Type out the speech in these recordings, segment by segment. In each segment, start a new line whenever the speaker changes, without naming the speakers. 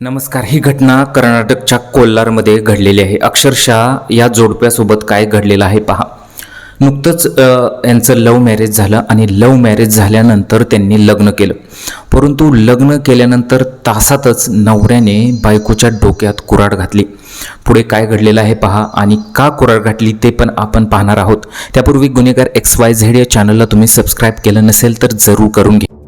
नमस्कार ही घटना कर्नाटकच्या कोल्हारमध्ये घडलेली आहे. अक्षरशः या जोडप्यासोबत काय घडलेलं आहे पहा. नुकतंच यांचं लव्ह मॅरेज झालं आणि लव्ह मॅरेज झाल्यानंतर त्यांनी लग्न केलं. परंतु लग्न केल्यानंतर तासातच नवऱ्याने बायकोच्या डोक्यात कुराड घातली. पुढे काय घडलेलं आहे पहा आणि का कुराड घातली ते पण आपण पाहणार आहोत. त्यापूर्वी गुन्हेगार एक्स वाय झेड या चॅनलला तुम्ही सबस्क्राईब केलं नसेल तर जरूर करून घ्या.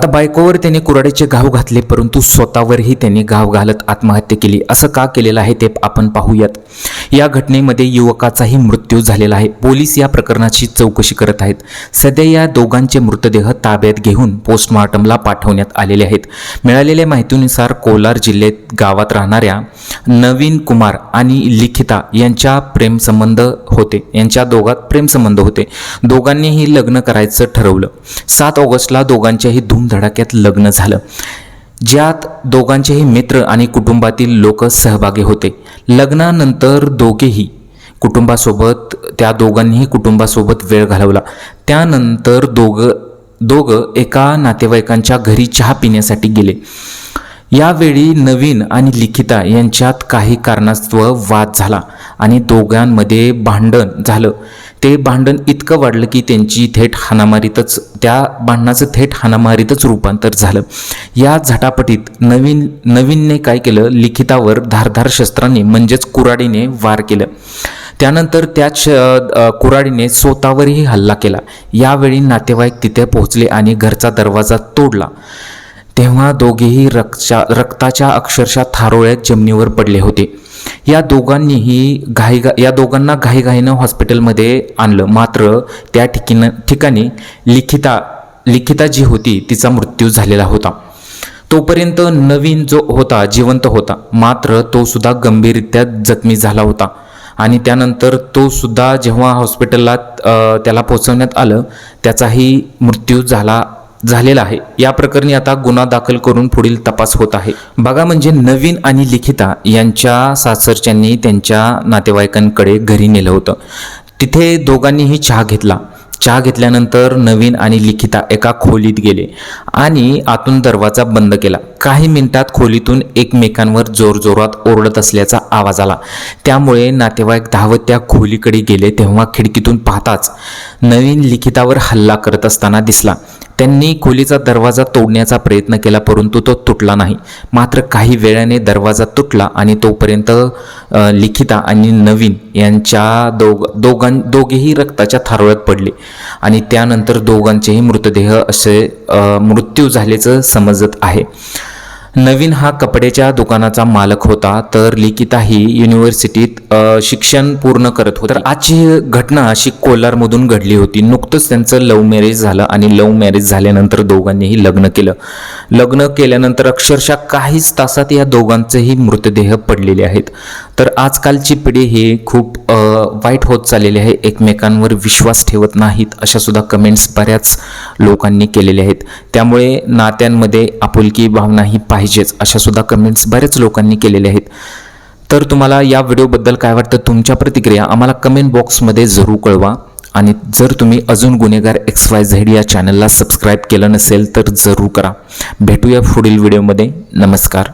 आता बायकोवर त्याने कुराडीचे घाव घातले परंतु स्वतःवरही त्यांनी घाव घालत आत्महत्या केली. असं का केलेलं आहे ते आपण पाहूयात. या घटनेमध्ये युवकाचाही मृत्यू झालेला आहे. पोलीस या प्रकरणाची चौकशी करत आहेत. सध्या या दोघांचे मृतदेह ताब्यात घेऊन पोस्टमॉर्टमला पाठवण्यात आलेले आहेत. मिळालेल्या माहितीनुसार कोलार जिल्ह्यात गावात राहणाऱ्या नवीन कुमार आणि लिखिता यांच्या प्रेमसंबंध होते. यांच्या दोघात प्रेमसंबंध होते. दोघांनीही लग्न करायचं ठरवलं. सात ऑगस्टला दोघांच्याही धडाक्यात लग्न झालं. ज्यात दोघांचेही मित्र आणि कुटुंबातील लोक सहभागी होते. लग्नानंतर दोघेही कुटुंबासोबत त्या दोघांनीही कुटुंबासोबत वेळ घालवला. त्यानंतर दोघं दोघं एका नातेवाईकांच्या घरी चहा पिण्यासाठी गेले. यावेळी नवीन आणि लिखिता यांच्यात काही कारणास्तव वाद झाला आणि दोघांमध्ये भांडण झालं. ते भांडण इतकं वाढलं की त्यांची थेट हाणामारीतच त्या भांडणाचं थेट हाणामारीतच रूपांतर झालं. या झटापटीत नवीन नवीनने काय केलं? लिखितावर धारधार शस्त्राने म्हणजेच कुराडीने वार केलं. त्यानंतर त्याच श- कुऱ्हाडीने स्वतःवरही हल्ला केला. यावेळी नातेवाईक तिथे पोहोचले आणि घरचा दरवाजा तोडला. तेव्हा दोघेही रक्ता रक्ताच्या अक्षरशः थारोळ्यात जमिनीवर पडले होते. या दोघांनीही घाई या दोघांना घाईघाईनं हॉस्पिटलमध्ये आणलं. मात्र त्या ठिकाण ठिकाणी लिखिता लिखिता जी होती तिचा मृत्यू झालेला होता. तोपर्यंत नवीन जो होता जिवंत होता. मात्र तो सुद्धा गंभीररित्या जखमी झाला होता. आणि त्यानंतर तो सुद्धा जेव्हा हॉस्पिटलला त्याला पोचवण्यात आलं त्याचाही मृत्यू झाला झालेला आहे. या प्रकरणी आता गुन्हा दाखल करून पुढील तपास होत आहे. बघा म्हणजे नवीन आणि लिखिता यांच्या सासरच्यांनी त्यांच्या नातेवाईकांकडे घरी नेलं होतं. तिथे दोघांनीही चहा घेतला. चहा घेतल्यानंतर नवीन आणि लिखिता एका खोलीत गेले आणि आतून दरवाजा बंद केला. काही मिनिटात खोलीतून एकमेकांवर जोरजोरात ओरडत असल्याचा आवाज आला. त्यामुळे नातेवाईक धावत त्या खोलीकडे गेले तेव्हा खिडकीतून पाहताच नवीन लिखितावर हल्ला करत असताना दिसला. त्यांनी खोलीचा दरवाजा तोडण्याचा प्रयत्न केला परंतु तो तुटला नाही. मात्र काही वेळाने दरवाजा तुटला आणि तोपर्यंत लिखिता आणि नवीन यांच्या दोघ दोघां दोघेही रक्ताच्या थारोळ्यात पडले आणि त्यानंतर दोघांचेही मृतदेह असे मृत्यू झाल्याचं समजत आहे. नवीन हा कपड्याच्या दुकानाचा मालक होता तर लिखिता ही युनिव्हर्सिटीत शिक्षण पूर्ण करत होता. तर आजची घटना अशी कोलारमधून घडली होती. नुकतंच त्यांचं लव्ह मॅरेज झालं आणि लव्ह मॅरेज झाल्यानंतर दोघांनीही लग्न केलं. लग्न केल्यानंतर अक्षरशः काहीच तासात या दोघांचेही मृतदेह पडलेले आहेत. तर आजकालची पिढी ही खूप वाईट होत चाललेली आहे. एकमेकांवर विश्वास ठेवत नाहीत अशासुद्धा कमेंट्स बऱ्याच लोकांनी केलेल्या आहेत. त्यामुळे नात्यांमध्ये आपुलकी भावना ही पाहिजेच अशासुद्धा कमेंट्स बऱ्याच लोकांनी केलेल्या आहेत. तर तुम्हाला या व्हिडिओबद्दल काय वाटतं? तुमच्या प्रतिक्रिया आम्हाला कमेंट बॉक्समध्ये जरूर कळवा. आणि जर तुम्ही अजून गुन्हेगार एक्स वाय झेड या चॅनलला सबस्क्राईब केलं नसेल तर जरूर करा. भेटूया पुढील व्हिडिओमध्ये. नमस्कार.